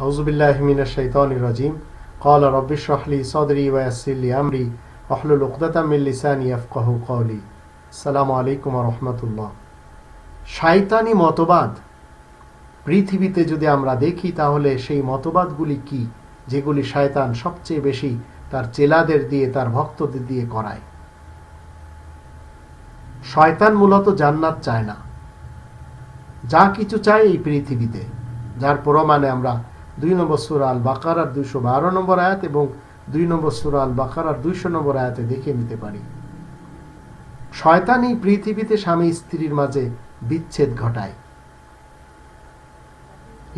أعوذ بالله من الشيطان الرجيم قال رب اشرح لي صدري ويسر لي أمري واحلل عقدة من لساني يفقهوا قولي السلام عليكم ورحمة الله শয়তানি মতবাদ পৃথিবীতে যদি আমরা দেখি তাহলে সেই মতবাদগুলি কি যেগুলি শয়তান সবচেয়ে বেশি তার চেলাদের দিয়ে তার ভক্তদের দিয়ে করায় শয়তান মূলত জান্নাত চায় না যা কিছু চায় এই পৃথিবীতে যার প্রমাণে আমরা দুই নম্বর সুরা আল বাকারার দুইশো বারো নম্বর আয়াত এবং দুই নম্বর সুরা আল বাকারার দুইশো নম্বর আয়াতে দেখে নিতে পারি। শয়তান এই পৃথিবীতে স্বামী স্ত্রীর মাঝে বিচ্ছেদ ঘটায়।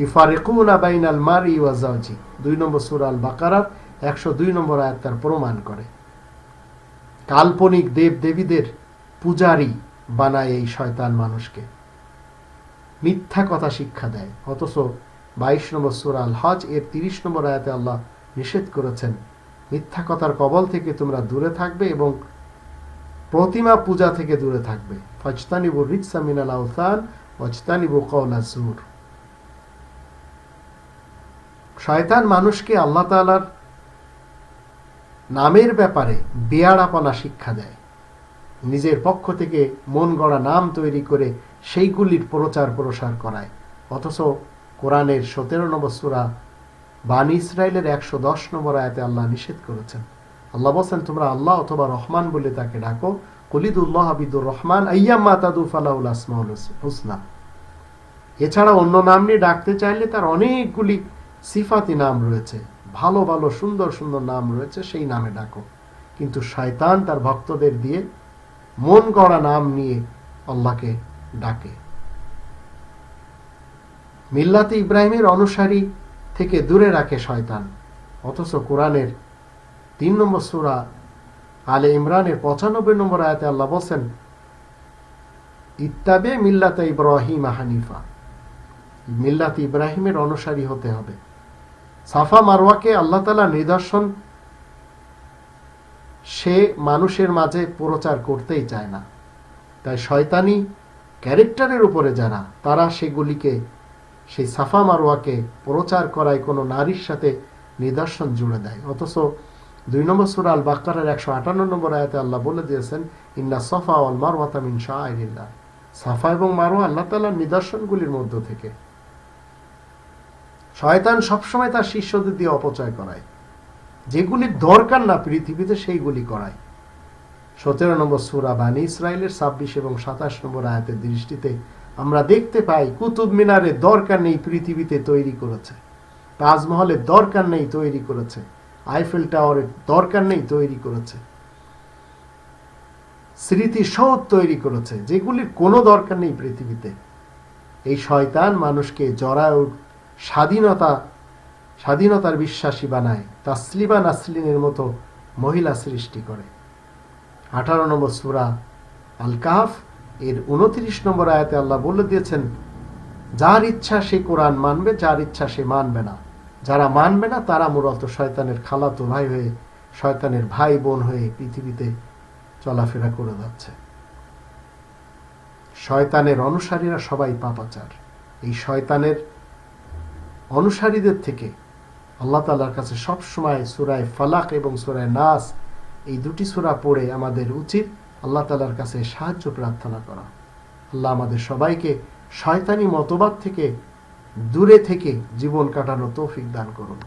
ইফারিকুনা বাইনাল মারি ওয়াজাওজি দুই নম্বর সুরা আল বাকারার একশো দুই নম্বর আয়াত তার প্রমাণ করে। কাল্পনিক দেব দেবীদের পূজারী বানায় এই শয়তান মানুষকে। মিথ্যা কথা শিক্ষা দেয়, অথচ বাইশ নম্বর সুরা আল হজ এর তিরিশ নম্বর আয়াতে আল্লাহ নিষেধ করেছেন। মিথ্যা কথার কবল থেকে তোমরা দূরে থাকবে এবং প্রতিমা পূজা থেকে দূরে থাকবে। ফজতানিবু রিকসা মিনাল আউসান ওয়াজতানিবু কওলা জুর শয়তান মানুষকে আল্লাহ তাআলার নামের ব্যাপারে বেয়াড়াপনা শিক্ষা দেয়। নিজের পক্ষ থেকে মন গড়া নাম তৈরি করে সেইগুলির প্রচার প্রসার করায়। অথচ কোরআনের সতেরো নম্বর সুরা বানি ইসরায়েলের একশো দশ নম্বর আয়াতে আল্লাহ নিষেধ করেছেন। আল্লাহ বলছেন, তোমরা আল্লাহ অথবা রহমান বলে তাকে ডাকো। কলিদুল্লাহ হাবিদুর রহমান, আইয়াম্মা তাদু ফালাউল আসমাউল হুসনা। এছাড়া অন্য নাম নিয়ে ডাকতে চাইলে তার অনেকগুলি সিফাতি নাম রয়েছে। ভালো ভালো, সুন্দর সুন্দর নাম রয়েছে, সেই নামে ডাকো। কিন্তু শয়তান তার ভক্তদের দিয়ে মন গড়া নাম নিয়ে আল্লাহকে ডাকে। মিল্লাতে ইব্রাহিমের অনুসারী থেকে দূরে রাখে শয়তান। অথচ কোরআনের তিন নম্বর সুরা আলে ইমরানের পঁচানব্বই নম্বর আয়াতে আল্লাহ বলছেন, ইত্তাবে মিল্লাতে ইব্রাহিম হানিফা। মিল্লাত ইব্রাহিমের অনুসারী হতে হবে। সাফা মারওয়াকে আল্লাহ তালা নিদর্শন সে মানুষের মাঝে প্রচার করতেই চায় না। তাই শয়তানি ক্যারেক্টারের উপরে যারা, তারা সেগুলিকে সেই সাফা মারোয়াকে প্রচার করায় কোনো নারীর সাথে নিদর্শন জুড়ে দেয়। অথচ দুই নম্বর সুরা আল বাক্কারের একশো আটান্ন নম্বর আয়াতে আল্লাহ বলে দিয়েছেন, ইন্না সফা অল মারওয়াতা মিন শাহরিল্লাহ সাফা এবং মারোয়া আল্লাহ তালার নিদর্শনগুলির মধ্য থেকে। শয়তান সবসময় তার শিষ্যদের দিয়ে অপচয় করায়। যেগুলির দরকার না পৃথিবীতে, সেইগুলি করায়। সতেরো নম্বর সুরা বানী ইসরায়েলের ছাব্বিশ এবং সাতাশ নম্বর আয়াতের দৃষ্টিতে আমরা দেখতে পাই কুতুব মিনারের দরকার নেই পৃথিবীতে তৈরি করেছে। তাজমহলের দরকার নেই তৈরি করেছে। আইফেল টাওয়ারের দরকার নেই তৈরি করেছে। স্মৃতিসৌধ তৈরি করেছে, যেগুলির কোনো দরকার নেই পৃথিবীতে। এই শয়তান মানুষকে জরায়ু, স্বাধীনতা, স্বাধীনতার বিশ্বাসী বানায় তাসলিবা নাসলিনের মতো মহিলা সৃষ্টি করে। আঠারো নম্বর সুরা আল কাহাফ এর উনত্রিশ নম্বর আয়াতে আল্লাহ বলে দিয়েছেন, যার ইচ্ছা সে কোরআন মানবে, যার ইচ্ছা সে মানবে না। যারা মানবে না, তারা মূলত শয়তানের খালাতো ভাই হয়ে, শয়তানের ভাই বোন হয়ে পৃথিবীতে চলাফেরা করে যাচ্ছে। শয়তানের অনুসারীরা সবাই পাপাচার। এই শয়তানের অনুসারীদের থেকে আল্লাহ তালার কাছে সব সময় সুরায় ফালাক এবং সুরায় নাস, এই দুটি সুরা পড়ে আমাদের উচিত আল্লাহ তালার কাছে সাহায্য প্রার্থনা করা। আল্লাহ আমাদের সবাইকে শয়তানি মতবাদ থেকে দূরে থেকে জীবন কাটানো তৌফিক দান করুন।